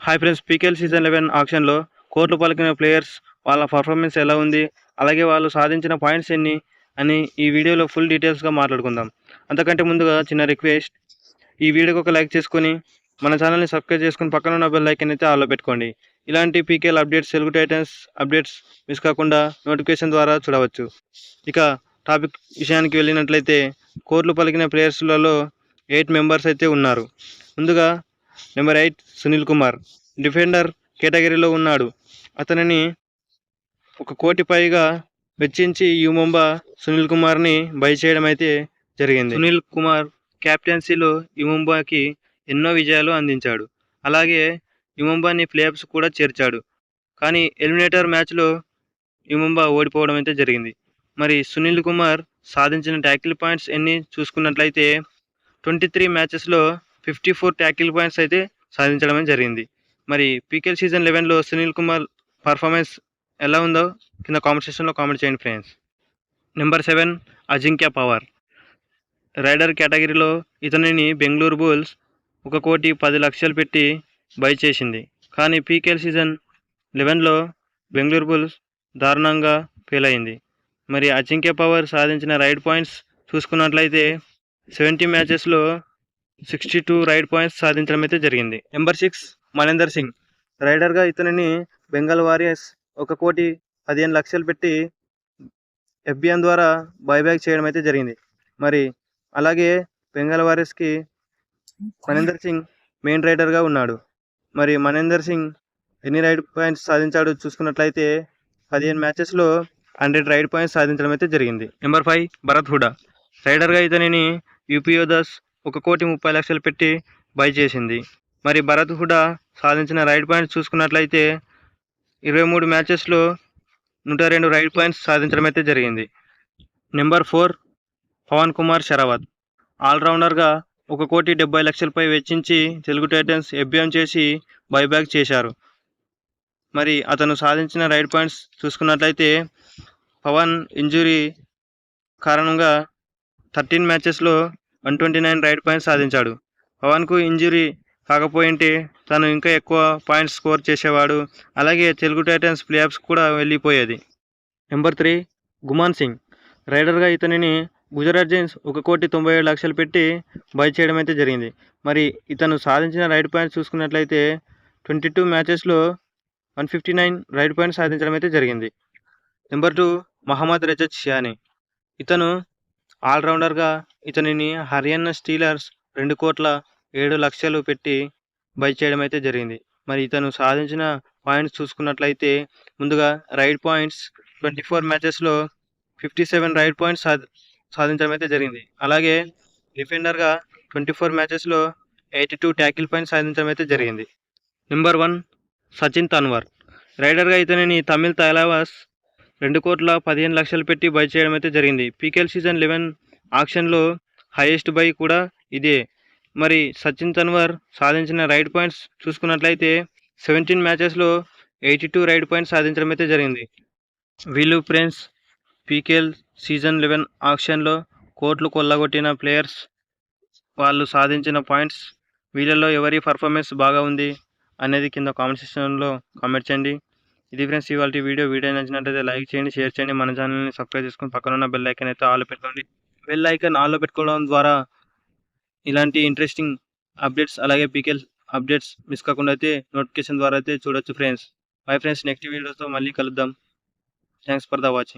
Hi friends PKL season eleven ఆక్షన్లో కోర్టు పలికిన players వాళ్ళ పర్ఫార్మెన్స్ ఎలా ఉంది అలాగే వాళ్ళు సాధించిన పాయింట్స్ ఎన్ని అని ఈ వీడియోలో ఫుల్ డీటెయిల్స్గా మాట్లాడుకుందాం. అంతకంటే ముందుగా చిన్న రిక్వెస్ట్ ఈ వీడియోకి ఒక లైక్ చేసుకొని మన ఛానల్ని సబ్స్క్రైబ్ చేసుకుని పక్కన ఉన్న బెల్ లైక్ అయితే ఆలో పెట్టుకోండి. ఇలాంటి PKL updates Telugu Titans updates miss కాకుండా నోటిఫికేషన్ ద్వారా చూడవచ్చు. ఇక టాపిక్ విషయానికి వెళ్ళినట్లయితే కోర్టులు పలికిన ప్లేయర్స్లలో ఎయిట్ మెంబర్స్ అయితే ఉన్నారు. ముందుగా number eight Sunil Kumar defender కేటగిరీలో ఉన్నాడు. అతనిని ఒక కోటి పైగా వెచ్చించి యుమంబా సునీల్ కుమార్ని బై చేయడం అయితే జరిగింది. సునీల్ కుమార్ క్యాప్టెన్సీలో యుమంబాకి ఎన్నో విజయాలు అందించాడు. అలాగే యుమంబాని ప్లేఆఫ్స్ కూడా చేర్చాడు. కానీ ఎలిమినేటర్ మ్యాచ్లో యుమంబా ఓడిపోవడం అయితే జరిగింది. మరి సునీల్ కుమార్ సాధించిన ట్యాకిల్ పాయింట్స్ ఎన్ని చూసుకున్నట్లయితే ట్వంటీ త్రీ మ్యాచెస్లో ఫిఫ్టీ ఫోర్ ట్యాకిల్ పాయింట్స్ అయితే సాధించడమే జరిగింది. మరి పీకేఎల్ సీజన్ లెవెన్లో సునీల్ కుమార్ పర్ఫార్మెన్స్ ఎలా ఉందో కింద కామెంట్ సెక్షన్లో కామెంట్ చేయండి friends. Number seven Ajinkya Pawar. Raider కేటగిరీలో ఇతనిని బెంగళూరు బుల్స్ ఒక కోటి పది లక్షలు పెట్టి బై చేసింది. కానీ పీకేఎల్ సీజన్ లెవెన్లో బెంగళూరు బుల్స్ దారుణంగా ఫెయిల్ అయింది. మరి అజింక్య పవర్ సాధించిన రైడ్ పాయింట్స్ చూసుకున్నట్లయితే సెవెంటీ మ్యాచెస్లో సిక్స్టీ టూ రైడ్ పాయింట్స్ సాధించడం అయితే జరిగింది. Number six Maninder Singh. రైడర్గా ఇతనిని బెంగాల్ వారియర్స్ ఒక కోటి పదిహేను లక్షలు పెట్టి ఎఫ్బిఎన్ ద్వారా బైబ్యాక్ చేయడం అయితే జరిగింది. మరి అలాగే బెంగాల్ వారియర్స్కి మనేందర్ సింగ్ మెయిన్ రైడర్గా ఉన్నాడు. మరి మనేందర్ సింగ్ ఎన్ని రైడ్ పాయింట్స్ సాధించాడు చూసుకున్నట్లయితే పదిహేను మ్యాచెస్లో హండ్రెడ్ రైడ్ పాయింట్స్ సాధించడం అయితే జరిగింది. Number five Bharat Hooda. రైడర్గా ఇతనిని దాస్ ఒక కోటి ముప్పై లక్షలు పెట్టి బై చేసింది. మరి భరత్ హుడా సాధించిన రైడ్ పాయింట్స్ చూసుకున్నట్లయితే ఇరవై మూడు మ్యాచెస్లో నూట రెండు రైడ్ పాయింట్స్ సాధించడం అయితే జరిగింది. Number four Pawan Kumar Sehrawat. ఆల్రౌండర్గా ఒక కోటి డెబ్బై లక్షలపై వెచ్చించి తెలుగు టైటన్స్ ఎఫ్బిఎం చేసి బైబ్యాక్ చేశారు. మరి అతను సాధించిన రైడ్ పాయింట్స్ చూసుకున్నట్లయితే పవన్ ఇంజురీ కారణంగా thirteen మ్యాచెస్లో one twenty nine raid points సాధించాడు. పవన్కు ఇంజురీ కాకపోయింటే తను ఇంకా ఎక్కువ పాయింట్స్ స్కోర్ చేసేవాడు. అలాగే తెలుగు టైటన్స్ ప్లేఆఫ్స్ కూడా వెళ్ళిపోయేది. Number three Guman Singh. రైడర్గా ఇతనిని గుజరాత్ జైన్స్ ఒక కోటి తొంభై ఏడు లక్షలు పెట్టి బై చేయడం అయితే జరిగింది. మరి ఇతను సాధించిన రైడ్ పాయింట్స్ చూసుకున్నట్లయితే twenty two మ్యాచెస్లో one fifty nine raid points సాధించడం అయితే జరిగింది. Number two Mohammad Reza Chiyaneh. ఇతను ఆల్రౌండర్గా ఇతనిని హర్యానా స్టీలర్స్ రెండు కోట్ల ఏడు లక్షలు పెట్టి బై చేయడం అయితే జరిగింది. మరి ఇతను సాధించిన పాయింట్స్ చూసుకున్నట్లయితే ముందుగా రైడ్ పాయింట్స్ ట్వంటీ ఫోర్ మ్యాచెస్లో ఫిఫ్టీ సెవెన్ రైడ్ పాయింట్స్ సాధ సాధించడం అయితే జరిగింది. అలాగే డిఫెండర్గా ట్వంటీ ఫోర్ మ్యాచెస్లో ఎయిటీ టూ ట్యాకిల్ పాయింట్స్ సాధించడం అయితే జరిగింది. Number one Sachin Tanwar. రైడర్గా ఇతనిని తమిళ్ తైలావాస్ రెండు కోట్ల పదిహేను లక్షలు పెట్టి బై చేయడం అయితే జరిగింది. పీకేఎల్ సీజన్ లెవెన్ ఆక్షన్లో హైయెస్ట్ బై కూడా ఇదే. మరి సచిన్ తన్వర్ సాధించిన రైడ్ పాయింట్స్ చూసుకున్నట్లయితే సెవెంటీన్ మ్యాచెస్లో ఎయిటీ టూ రైడ్ పాయింట్స్ సాధించడం అయితే జరిగింది. వీళ్ళు ఫ్రెండ్స్ పీకేఎల్ సీజన్ లెవెన్ ఆక్షన్లో కోట్లు కొల్లగొట్టిన ప్లేయర్స్ వాళ్ళు సాధించిన పాయింట్స్ వీళ్ళలో ఎవరి పర్ఫార్మెన్స్ బాగా ఉంది అనేది కింద కామెంట్ సెక్షన్లో కామెంట్ చేయండి. ఇది ఫ్రెండ్స్ ఇవాళ వీడియో. వీడియో నచ్చినట్లయితే లైక్ చేయండి షేర్ చేయండి. మన ఛానల్ని సబ్స్క్రైబ్ చేసుకొని పక్కన ఉన్న బెల్ ఐకన్ అయితే ఆల్లో పెట్టుకోండి. బెల్ ఐకన్ ఆల్లో పెట్టుకోవడం ద్వారా ఇలాంటి ఇంట్రెస్టింగ్ అప్డేట్స్ అలాగే పీకేఎల్ అప్డేట్స్ మిస్ కాకుండా అయితే నోటిఫికేషన్ ద్వారా అయితే చూడొచ్చు ఫ్రెండ్స్. Bye friends. నెక్స్ట్ వీడియోతో మళ్ళీ కలుద్దాం. Thanks for the watching